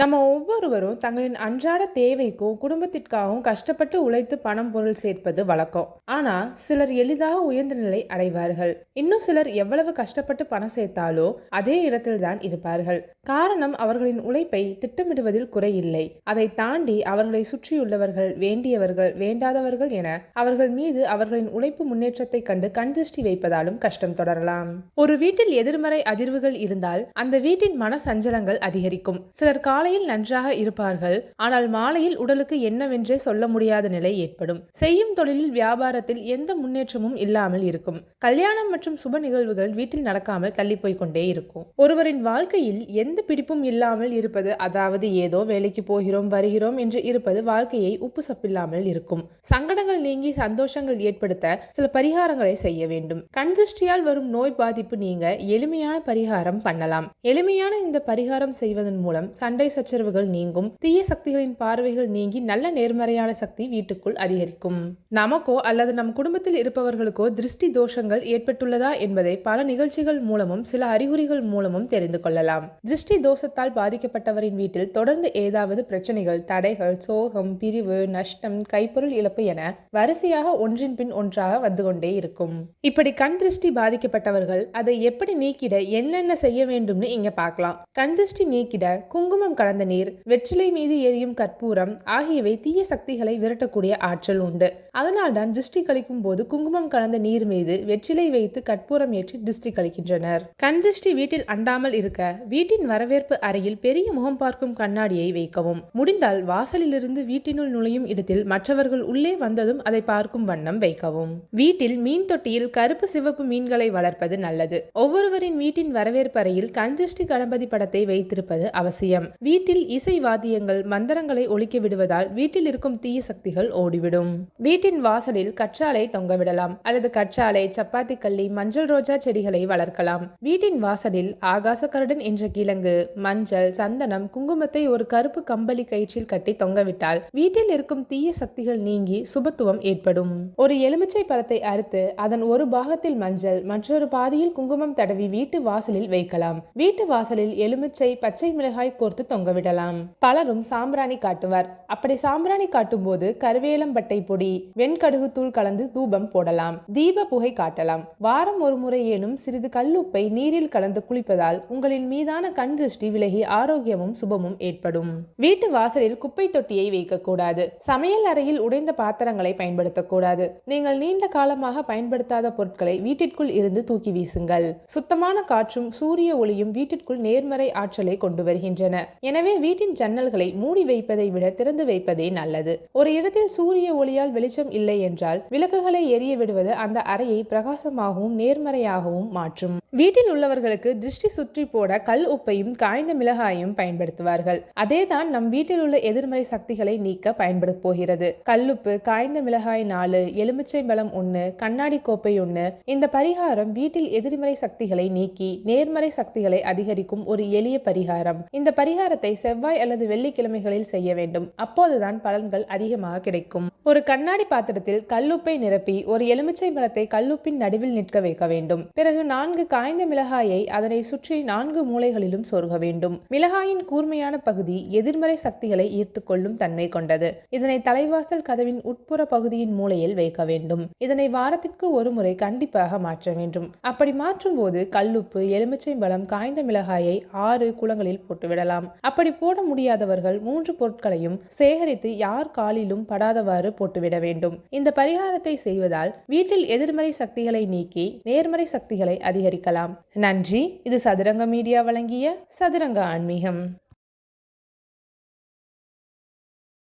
நம்ம ஒவ்வொருவரும் தங்களின் அன்றாட தேவைக்கும் குடும்பத்திற்காகவும் கஷ்டப்பட்டு உழைத்து பணம் பொருள் சேர்ப்பது வழக்கம். ஆனா சிலர் எளிதாக உயர்ந்த நிலை அடைவார்கள். இன்னும் சிலர் எவ்வளவு கஷ்டப்பட்டு பணம் சேர்த்தாலோ அதே இடத்தில்தான் இருப்பார்கள். காரணம் அவர்களின் உழைப்பை திட்டமிடுவதில் குறையில்லை. அதை தாண்டி அவர்களை சுற்றியுள்ளவர்கள் வேண்டியவர்கள் வேண்டாதவர்கள் என அவர்கள் மீது அவர்களின் உழைப்பு முன்னேற்றத்தை கண்டு கண்திருஷ்டி வைப்பதாலும் கஷ்டம் தொடரலாம். ஒரு வீட்டில் எதிர்மறை அதிர்வுகள் இருந்தால் அந்த வீட்டின் மன சஞ்சலங்கள் அதிகரிக்கும். சிலர் காலையில் நன்றாக இருப்பார்கள். ஆனால் மாலையில் உடலுக்கு என்னவென்றே சொல்ல முடியாத நிலை ஏற்படும். செய்யும் தொழிலில் வியாபாரத்தில் எந்த முன்னேற்றமும் இல்லாமல் இருக்கும். கல்யாணம் மற்றும் சுப நிகழ்வுகள் வீட்டில் நடக்காமல் தள்ளி போய் கொண்டே இருக்கும். ஒருவரின் வாழ்க்கையில் எந்த பிடிப்பும் இல்லாமல் இருப்பது அதாவது ஏதோ வேலைக்கு போகிறோம் வருகிறோம் என்று இருப்பது வாழ்க்கையை உப்பு சப்பில்லாமல் இருக்கும். சங்கடங்கள் நீங்கி சந்தோஷங்கள் ஏற்படுத்த சில பரிகாரங்களை செய்ய வேண்டும். கண் திருஷ்டியால் வரும் நோய் பாதிப்பு நீங்க எளிமையான பரிகாரம் பண்ணலாம். எளிமையான இந்த பரிகாரம் செய்வதன் மூலம் சண்டை சச்சரவுகள் நீங்கும். தீய சக்திகளின் பார்வைகள் நீங்கி நல்ல நேர்மறையான சக்தி வீட்டுக்குள் அதிகரிக்கும். நமக்கோ அல்லது நம் குடும்பத்தில் இருப்பவர்களுக்கோ திருஷ்டி தோஷங்கள் ஏற்பட்டுள்ளதா என்பதை பல நிகழ்ச்சிகள் மூலமும் சில அறிகுறிகள் மூலமும் தெரிந்து கொள்ளலாம். திருஷ்டி தோஷத்தால் பாதிக்கப்பட்டவரின் வீட்டில் தொடர்ந்து ஏதாவது பிரச்சனைகள் தடைகள் சோகம் பிரிவு நஷ்டம் கைப்பொருள் இழப்பு என வரிசையாக ஒன்றின் பின் ஒன்றாக வந்து கொண்டே இருக்கும். இப்படி கண் திருஷ்டி பாதிக்கப்பட்டவர்கள் அதை எப்படி நீக்கிட என்னென்ன செய்ய வேண்டும்னு இங்க பார்க்கலாம். கண் திருஷ்டி நீக்கிட குங்குமம் கலந்த நீர் வெற்றிலை மீது எரியும் கற்பூரம் ஆகியவை தீய சக்திகளை விரட்டக்கூடிய ஆற்றல் உண்டு. அதனால்தான் திருஷ்டி கழிக்கும் போது குங்குமம் கலந்த நீர் மீது வெற்றிலை வைத்து கற்பூரம் ஏற்றி திருஷ்டி கழிக்கின்றனர். கண் திருஷ்டி வீட்டில் அண்டாமல் இருக்க வீட்டின் வரவேற்பு அறையில் பெரிய முகம் பார்க்கும் கண்ணாடியை வைக்கவும். முடிந்தால் வாசலிலிருந்து வீட்டினுள் நுழையும் இடத்தில் மற்றவர்கள் உள்ளே வந்ததும் அதை பார்க்கும் வண்ணம் வைக்கவும். வீட்டில் மீன் தொட்டியில் கருப்பு சிவப்பு மீன்களை வளர்ப்பது நல்லது. ஒவ்வொருவரின் வீட்டின் வரவேற்பு அறையில் கண் திருஷ்டி கணபதி படத்தை வைத்திருப்பது அவசியம். வீட்டில் இசை வாத்தியங்கள் மந்திரங்களை ஒழிக்க விடுவதால் வீட்டில் இருக்கும் தீய சக்திகள் ஓடிவிடும். வீட்டின் வாசலில் கற்றாழை தொங்கவிடலாம். அல்லது கற்றாழை சப்பாத்தி கள்ளி மஞ்சள் ரோஜா செடிகளை வளர்க்கலாம். வீட்டின் வாசலில் ஆகாச கருடன் என்ற கிழங்கு மஞ்சள் சந்தனம் குங்குமத்தை ஒரு கருப்பு கம்பளி கயிற்றில் கட்டி தொங்கவிட்டால் வீட்டில் இருக்கும் தீய சக்திகள் நீங்கி சுபத்துவம் ஏற்படும். ஒரு எலுமிச்சை பழத்தை அறுத்து அதன் ஒரு பாகத்தில் மஞ்சள் மற்றொரு பாதியில் குங்குமம் தடவி வீட்டு வாசலில் வைக்கலாம். வீட்டு வாசலில் எலுமிச்சை பச்சை மிளகாய் கோர்த்து தொங்கவிடலாம் பலரும் சாம்பிராணி காட்டுவர். அப்படி சாம்பிராணி காட்டும் போது கருவேலம்பட்டை பொடி வெண்கடுகு தூள் கலந்து தூபம் போடலாம். தீப புகை காட்டலாம். வாரம் ஒரு முறை ஏனும் சிறிது கல்லுப்பை நீரில் கலந்து குளிப்பதால் உங்களின் மீதான கண் திருஷ்டி விலகி ஆரோக்கியமும் சுபமும் ஏற்படும். வீட்டு வாசலில் குப்பை தொட்டியை வைக்கக்கூடாது. சமையல் அறையில் உடைந்த பாத்திரங்களை பயன்படுத்தக்கூடாது. நீங்கள் நீண்ட காலமாக பயன்படுத்தாத பொருட்களை வீட்டிற்குள் இருந்து தூக்கி வீசுங்கள். சுத்தமான காற்றும் சூரிய ஒளியும் வீட்டிற்குள் நேர்மறை ஆற்றலை கொண்டு வருகின்றன. எனவே வீட்டின் ஜன்னல்களை மூடி வைப்பதை விட திறந்து வைப்பதே நல்லது. ஒரு இடத்தில் சூரிய ஒளியால் வெளிச்சம் இல்லை என்றால் விளக்குகளை எரிய விடுவது அந்த அறையை பிரகாசமாகவும் நேர்மறையாகவும் மாற்றும். வீட்டில் உள்ளவர்களுக்கு திருஷ்டி சுற்றி போட கல் உப்பையும் காய்ந்த மிளகாயும் பயன்படுத்துவார்கள். அதேதான் நம் வீட்டில் உள்ள எதிர்மறை சக்திகளை நீக்க பயன்பட போகிறது. கல்லுப்பு காய்ந்த மிளகாய் நாலு எலுமிச்சை பழம் ஒன்று கண்ணாடி கோப்பை ஒன்று இந்த பரிகாரம் வீட்டில் எதிர்மறை சக்திகளை நீக்கி நேர்மறை சக்திகளை அதிகரிக்கும் ஒரு எளிய பரிகாரம். இந்த பரிகாரம் பரிகாரத்தை செவ்வாய் அல்லது வெள்ளிக்கிழமைகளில் செய்ய வேண்டும். அப்போதுதான் பலன்கள் அதிகமாக கிடைக்கும். ஒரு கண்ணாடி பாத்திரத்தில் கல்லுப்பை நிரப்பி ஒரு எலுமிச்சை பழத்தை கல்லுப்பின் நடுவில் நிற்க வைக்க வேண்டும். பிறகு நான்கு காய்ந்த மிளகாயை அதனை சுற்றி நான்கு மூலைகளிலும் சொருக வேண்டும். மிளகாயின் கூர்மையான பகுதி எதிர்மறை சக்திகளை ஈர்த்து கொள்ளும் தன்மை கொண்டது. இதனை தலைவாசல் கதவின் உட்புற பகுதியின் மூலையில் வைக்க வேண்டும். இதனை வாரத்திற்கு ஒரு முறை கண்டிப்பாக மாற்ற வேண்டும். அப்படி மாற்றும் போது கல்லுப்பு எலுமிச்சை பழம் காய்ந்த மிளகாயை ஆறு குளங்களில் போட்டுவிடலாம். அப்படி போட முடியாதவர்கள் மூன்று பொருட்களையும் சேகரித்து யார் காலிலும் படாதவாறு போட்டுவிட வேண்டும். இந்த பரிகாரத்தை செய்வதால் வீட்டில் எதிர்மறை சக்திகளை நீக்கி நேர்மறை சக்திகளை அதிகரிக்கலாம். நன்றி. இது சதுரங்க மீடியா வழங்கிய சதுரங்க ஆன்மீகம்.